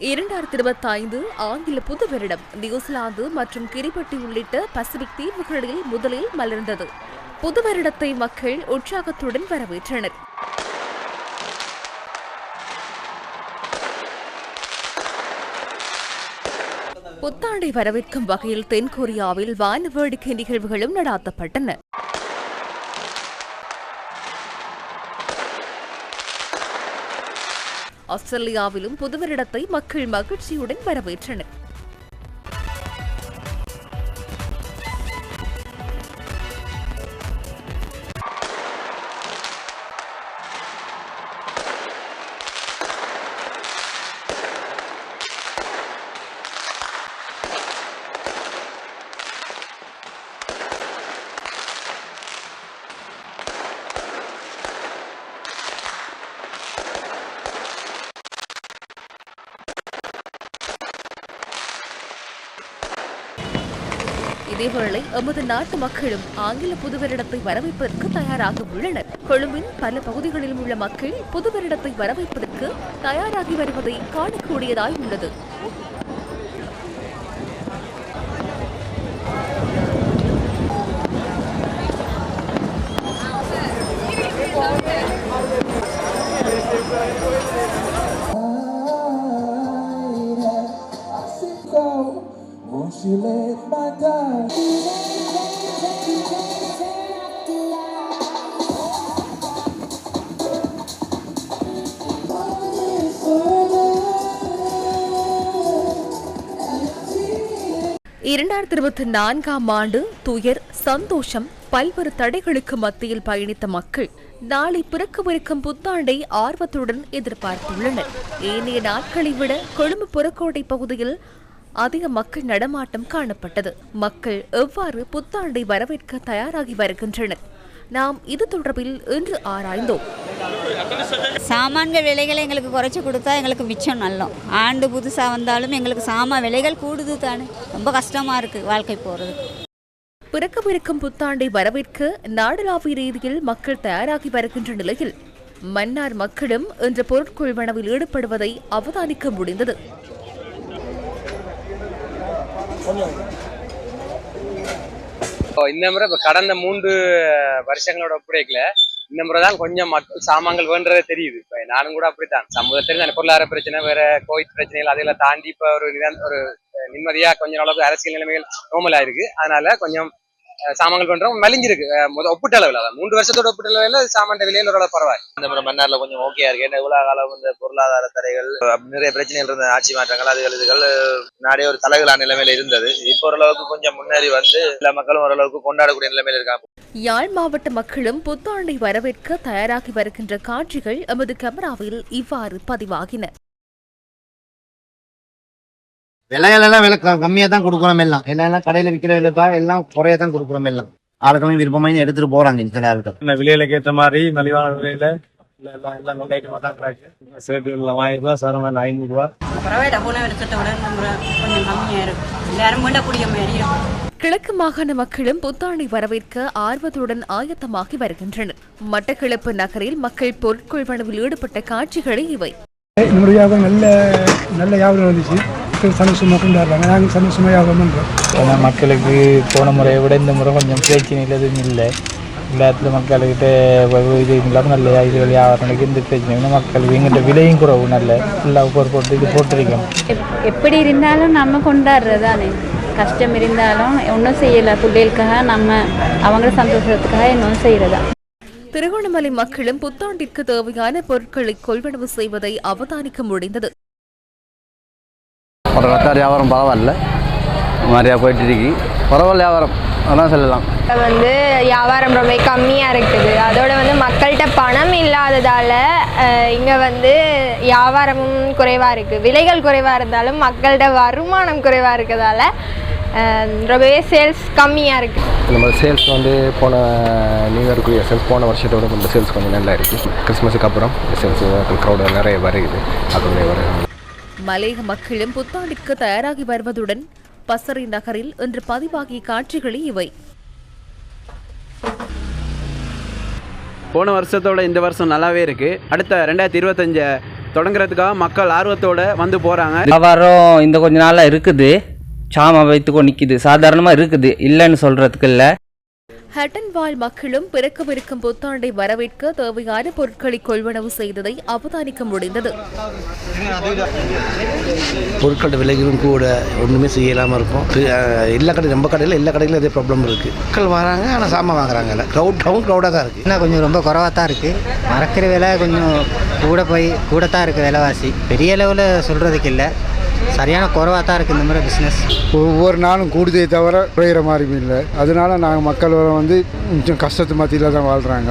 இரண்டாயிரத்தி இருபத்தி ஐந்து ஆங்கில புது வருடம் நியூசிலாந்து மற்றும் கிரிபட்டி உள்ளிட்ட பசிபிக் தீவுகளில் முதலில் மலர்ந்தது. புது வருடத்தை மக்கள் உற்சாகத்துடன் வரவேற்றனர். புத்தாண்டை வரவேற்கும் வகையில் தென்கொரியாவில் வான வேடிக்கை நிகழ்வுகளும் நடாத்தப்பட்டன. ஆஸ்திரேலியாவிலும் புதுவரிடத்தை மக்கள் மகிழ்ச்சியுடன் வரவேற்றனர். இதேவேளை எமது நாட்டு மக்களும் ஆங்கில புதுவரிடத்தை வரவேற்பதற்கு தயாராக உள்ளனர். கொழும்பின் பல பகுதிகளிலும் உள்ள மக்கள் புது வருடத்தை வரவேற்பதற்கு தயாராகி வருவதை காணக்கூடியதாய் உள்ளது. Won't இரண்டாயிரத்தி இருபத்தி நான்காம் ஆண்டு துயர் சந்தோஷம் பல்வேறு தடைகளுக்கு மத்தியில் பயணித்த மக்கள் நாளை பிறக்கவிருக்கும் புத்தாண்டை ஆர்வத்துடன் எதிர்பார்த்துள்ளனர். ஏனைய நாட்களை விட கொழும்பு புறக்கோட்டை பகுதியில் அதிக மக்கள் நடமாட்டம் காணப்பட்டது. மக்கள் எவ்வாறு புத்தாண்டை வரவேற்க தயாராகி வருகின்றனர்? நாம் இது தொடர்பில் இன்று ஆராய்ந்தோம். சாமான்கள் விலைகளை எங்களுக்கு குறைச்சி கொடுத்தா எங்களுக்கு மிச்சம் நல்லோம். ஆண்டு புதுசாக வந்தாலும் எங்களுக்கு சாமான் விலைகள் கூடுது தானே. ரொம்ப கஷ்டமாக இருக்குது வாழ்க்கை போகிறது பிறக்கவிருக்கும் புத்தாண்டை வரவேற்க நாடளாவிய ரீதியில் மக்கள் தயாராகி வருகின்ற நிலையில் மன்னார் மக்களும் இன்று பொருட்கொள்வனவில் ஈடுபடுவதை அவதானிக்க முடிந்தது. இந்த முறை கடந்த மூன்று வருஷங்களோட ஒப்படைக்கல. இந்த முறை தான் கொஞ்சம் மக்கள் சாமான்கள் வேண்டதே தெரியுது. இப்போ நானும் கூட அப்படித்தான். சமூகத்தில் இந்த பொருளாதார பிரச்சனை வேற கோவிட் பிரச்சனைகள் அதையெல்லாம் தாண்டி இப்போ ஒரு நிதான ஒரு நிம்மதியா கொஞ்சம் அளவுக்கு அரசியல் நிலைமைகள் நோமலா இருக்கு. அதனால கொஞ்சம் சாமான்கள் பண்றோம். மலிஞ்சிருக்கு. ஒப்பிட்ட அளவில். அதான் மூன்று வருஷத்தோட ஒப்பிட்ட அளவில் சாமான் விலையில் ஓரளவு பரவாயில்ல. இந்த மன்னார்ல கொஞ்சம் ஓகேயா இருக்கு. ஏன்னா இவ்வளவு காலம் இந்த பொருளாதார தடைகள் நிறைய பிரச்சனைகள் இருந்த ஆட்சி மாற்றங்கள் அதுகள் இதுகள் நாடே ஒரு தலைகளான நிலைமையில இருந்தது. இப்போ ஓரளவுக்கு கொஞ்சம் முன்னேறி வந்து எல்லா மக்களும் ஓரளவுக்கு கொண்டாடக்கூடிய நிலைமையில இருக்காங்க. யாழ் மாவட்ட மக்களும் புத்தாண்டை வரவேற்க தயாராகி வருகின்ற காட்சிகள் எமது கேமராவில் இவ்வாறு பதிவாகின. விலைகள் எல்லாம் விலை கம்மியா தான் கொடுக்குறோம் எல்லாம். என்னெல்லாம் கடையில விற்கிற விலைப்பா எல்லாம் குறைய தான் கொடுக்குறோம் எல்லாம். ஆளுக்களும் விருப்பமாக எடுத்துட்டு போறாங்க இந்த விலையில ஏற்ற மாதிரி மலிவான விலையில கம்மியாக கிழக்கு மாகாண மக்களும் புத்தாண்டை வரவேற்க ஆர்வத்துடன் ஆயத்தமாகி வருகின்றனர். மட்டக்களப்பு நகரில் மக்கள் பொருட்கொள்வனவில் ஈடுபட்ட காட்சிகளே இவை. நல்ல நல்ல வியாபாரம் வந்துச்சு மக்கள் சந்தோஷமாக கொண்டாடுறாங்க. நாங்கள் சந்தோஷமாக பண்ணுறோம் ஏன்னா மக்களுக்கு போன முறையை விட இந்த முறை கொஞ்சம் பிரச்சனைகள் எதுவும் இல்லை. எல்லாத்துல மக்கள்கிட்ட இது இல்லாமல் நல்ல இது எந்த பிரச்சனையும் இல்லை. மக்களுக்கு எங்கிட்ட விலையும் குறவு நல்ல ஃபுல்லாக ஒரு போட்டு இது போட்டிருக்கோம். எப்படி இருந்தாலும் நம்ம கொண்டாடுறதானே கஷ்டம் இருந்தாலும் ஒன்றும் செய்யலை. பிள்ளைகளுக்காக நம்ம அவங்கள சந்தோஷத்துக்காக இன்னும் செய்கிறதா திருகோணமலை மக்களும் புத்தாண்டிற்கு தேவையான பொருட்களை கொள்வனவு செய்வதை அவதானிக்க முடிந்தது. ஒரு ரத்தார் வியாபாரம் பரவாயில்ல. மாதிரியா போயிட்டு இருக்கு. பரவாயில்ல வியாபாரம். அதான் சொல்லலாம். வந்து வியாபாரம் ரொம்ப கம்மியாக இருக்குது. அதோட வந்து மக்கள்கிட்ட பணம் இல்லாததால் இங்கே வந்து வியாபாரமும் குறைவாக இருக்குது விலைகள் குறைவாக இருந்தாலும் மக்கள்கிட்ட வருமானம் குறைவாக இருக்கிறதால ரொம்பவே சேல்ஸ் கம்மியாக இருக்குது நம்ம சேல்ஸ் வந்து போன நியூ இயர்க்குரிய சேல்ஸ் போன வருஷத்தோட கொஞ்சம் சேல்ஸ் கொஞ்சம் நல்லா இருக்குது கிறிஸ்மஸுக்கு அப்புறம் சேல்ஸ் க்ரௌடு நிறைய வருகுது அதோடைய வருது மலையக மக்களும் புத்தாண்டிற்கு தயாராகி வருவதுடன் பசறை நகரில் இன்று பதிவாகிய காட்சிகளே இவை. போன வருஷத்தோட இந்த வருஷம் நல்லாவே இருக்குது அடுத்த ரெண்டாயிரத்தி இருபத்தஞ்ச தொடங்குறதுக்காக மக்கள் ஆர்வத்தோட வந்து போகிறாங்க வியாபாரம் இந்த கொஞ்ச நாளாக இருக்குது. சாமா வைத்துக்கோ நிற்கிது சாதாரணமாக இருக்குது. இல்லைன்னு சொல்கிறதுக்கு இல்லை. ஹட்டன் வாழ் மக்களும் பிறக்கவிருக்கும் புத்தாண்டை வரவேற்க தேவையான பொருட்களை கொள்வனவு செய்ததை அவதானிக்க முடிந்தது. பொருட்களோட விலைகளும் கூட ஒன்றுமே செய்யலாமல் இருக்கும். எல்லா கடை நம்ம கடையில் எல்லா கடையிலும் இதே ப்ராப்ளம் இருக்குது மக்கள் வராங்க ஆனால் சாமான் வாங்குறாங்கல்ல க்ரௌட் டவுன் க்ரௌடாக தான் இருக்குது இன்னும் கொஞ்சம் ரொம்ப குறவாக தான் இருக்குது மறக்கிற விலை கொஞ்சம் கூட போய் கூட தான் இருக்குது விலைவாசி. பெரிய லெவலில் சொல்கிறதுக்கு இல்லை. சரியான குறவாக தான் இருக்குது இந்த மாதிரி பிஸ்னஸ் ஒவ்வொரு நாளும் கூடுதே தவிர குறையிற மாதிரி இல்லை. அதனால நாங்கள் மக்கள் வந்து கொஞ்சம் கஷ்டத்து மத்தியில் தான் வாழ்கிறாங்க